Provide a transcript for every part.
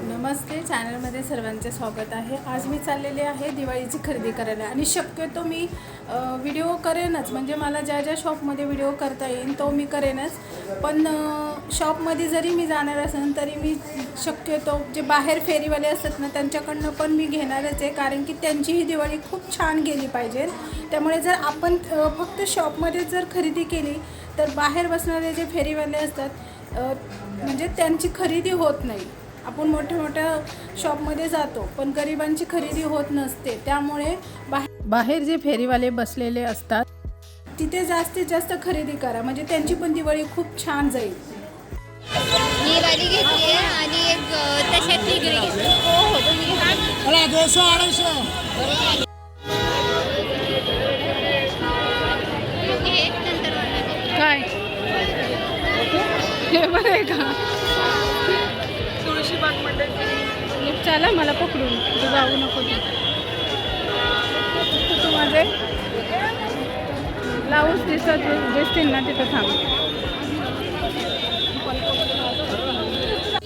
नमस्ते चॅनलमध्ये सर्वांचे स्वागत आहे. आज मी चाललेले आहे दिवाळीची खरेदी करायला आणि शक्यतो मी व्हिडिओ करेनच. म्हणजे मला ज्या ज्या शॉपमध्ये व्हिडिओ करता येईल तो मी करेनच. पण शॉपमध्ये जरी मी जाणार असेल तरी मी शक्यतो जे बाहेर फेरीवाले असतात ना त्यांच्याकडनं पण मी घेणारच आहे. कारण की त्यांचीही दिवाळी खूप छान गेली पाहिजे. त्यामुळे जर आपण फक्त शॉपमध्ये जर खरेदी केली तर बाहेर बसणारे जे फेरीवाले असतात म्हणजे त्यांची खरेदी होत नाही. आपण मोठ्या मोठ्या शॉपमध्ये जातो पण गरिबांची खरेदी होत नसते. त्यामुळे बाहेर बाहेर जे फेरीवाले बसलेले असतात तिथे जास्तीत जास्त खरेदी करा. म्हणजे त्यांची पण दिवाळी खूप छान जाईल. वाली घेतली आहे आणि एक घेतली हो हो दोनशे अडीचशे. काय? हे बरं आहे का? चला मला पकडून. तू जाऊ नको तू. तू- माझे ब्लाऊज दिसत दिसतील ना तिथं थांब.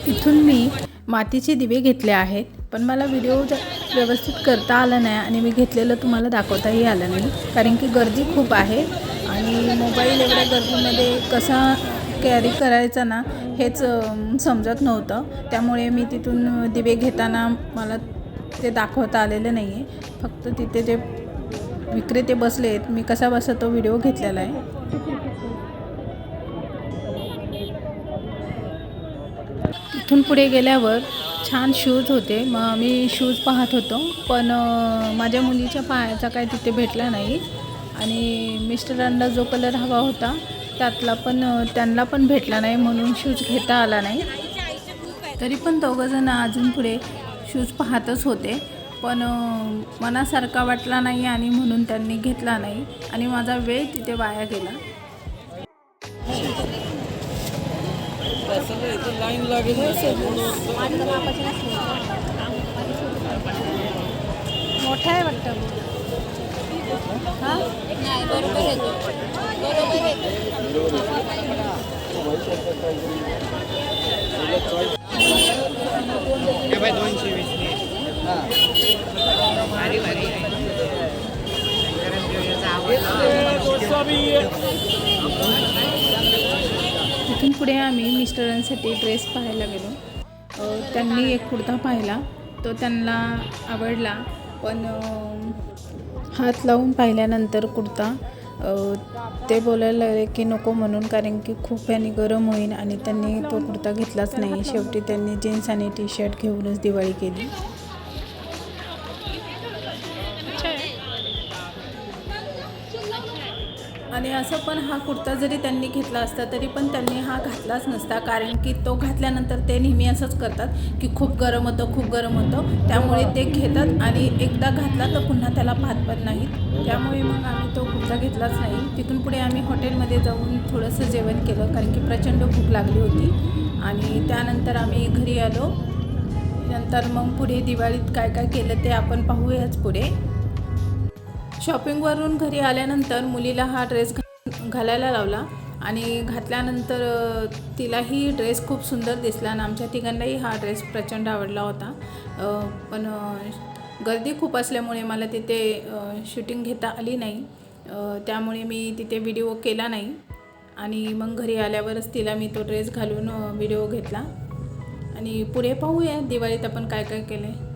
इथून मी मातीचे दिवे घेतले आहेत पण मला व्हिडिओ व्यवस्थित करता आला नाही आणि मी घेतलेलं तुम्हाला दाखवताही आलं नाही. कारण की गर्दी खूप आहे आणि मोबाईल एवढ्या गर्दीमध्ये कसा कॅरी करायचा ना हेच समजत नव्हतं. त्यामुळे मी तिथून दिवे घेताना मला ते दाखवता आलेलं नाही आहे फक्त तिथे जे विक्रेते बसले आहेत मी कसा बसा तो व्हिडिओ घेतलेला आहे. तिथून पुढे गेल्यावर छान शूज होते. मग मी शूज पाहत होतो. पण माझ्या मुलीच्या पायाचा काय तिथे भेटला नाही. आणि मिस्टरांना जो कलर हवा होता त्यातला पण त्यांना पण भेटला नाही म्हणून शूज घेता आला नाही. तरी पण दोघंजण अजून पुढे शूज पाहतच होते. पण मनासारखा वाटला नाही आणि म्हणून त्यांनी घेतला नाही. आणि माझा वेळ तिथे वाया गेला. मोठा आहे वाटतं. बरोबर आहे तिथून पुढे आम्ही मिस्टरांसाठी ड्रेस पाहायला गेलो. त्यांनी एक कुर्ता पाहिला. तो त्यांना आवडला. पण हात लावून पाहिल्यानंतर कुर्ता ते बोलायला लागले की नको म्हणून कारण की खूप याने गरम होईल आणि त्यांनी तो कुर्ता घेतलाच नाही. शेवटी त्यांनी जीन्स आणि टी शर्ट घेऊनच दिवाळी केली. आणि असं पण हा कुर्ता जरी त्यांनी घेतला असता तरी पण त्यांनी हा घातलाच नसता. कारण की तो घातल्यानंतर ते नेहमी असंच करतात की खूप गरम होतं खूप गरम होतं. त्यामुळे ते घेतात आणि एकदा घातला तर पुन्हा त्याला पाहत पण नाहीत त्यामुळे मग आम्ही तो कुर्ता घेतलाच नाही. तिथून पुढे आम्ही हॉटेलमध्ये जाऊन थोडंसं जेवण केलं कारण की प्रचंड भूक लागली होती. आणि त्यानंतर आम्ही घरी आलो. नंतर मग पुढे दिवाळीत काय काय केलं ते आपण पाहूयाच पुढे. शॉपिंगवरून घरी आल्यानंतर मुलीला हा ड्रेस घालायला लावला आणि घातल्यानंतर तिलाही ड्रेस खूप सुंदर दिसला आणि आमच्या तिघांनाही हा ड्रेस प्रचंड आवडला होता. पण गर्दी खूप असल्यामुळे मला तिथे शूटिंग घेता आली नाही. त्यामुळे मी तिथे व्हिडिओ केला नाही आणि मग घरी आल्यावरच तिला मी तो ड्रेस घालून व्हिडिओ घेतला. आणि पुढे पाहूया दिवाळीत आपण काय काय केलं आहे